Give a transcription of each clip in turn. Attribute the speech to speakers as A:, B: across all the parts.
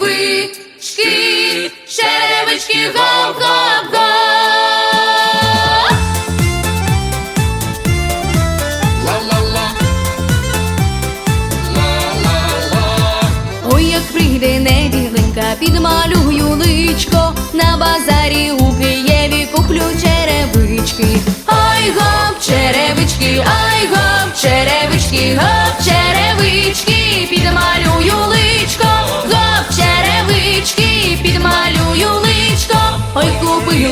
A: черевички, черевички, гоп-гоп-гоп.
B: Ла-ла-ла. Ла-ла-ла.
A: Ой, як прийде неділенька, підмалюю личко,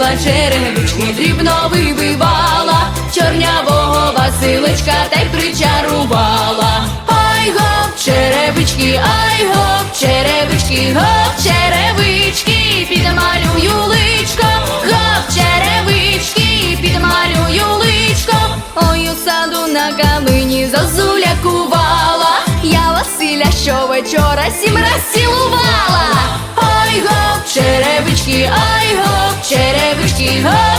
A: купила черевички, дрібно вибивала, чорнявого Василечка та й причарувала. Ай гоп, черевички, ай гоп, черевички, гоп, черевички, підмалюю личко, гоп, черевички, підмалюю личко. Ой, у саду на калині зозуля кувала. Я Василя щовечора сім раз цілувала. Ай гоп, черевички, ай черевички, гоп,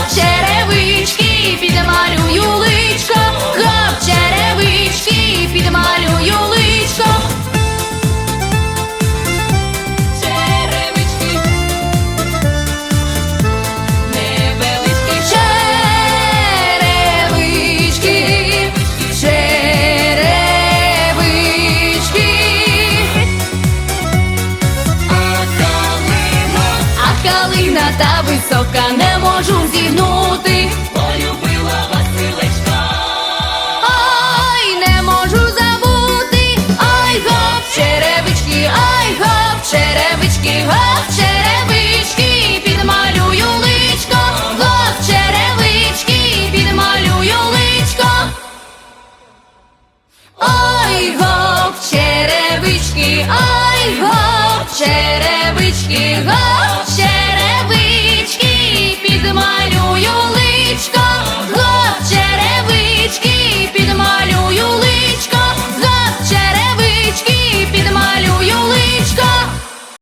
A: калина та висока не можу зігнути.
B: полюбила Василечка.
A: Ай, не можу забути. Ай, гоп, черевички, ай, гоп, черевички, гоп, черевички, підмалюю личко, гоп, черевички, підмалюю личко. Ой, гоп, черевички, ай, гоп, черевички, гоп,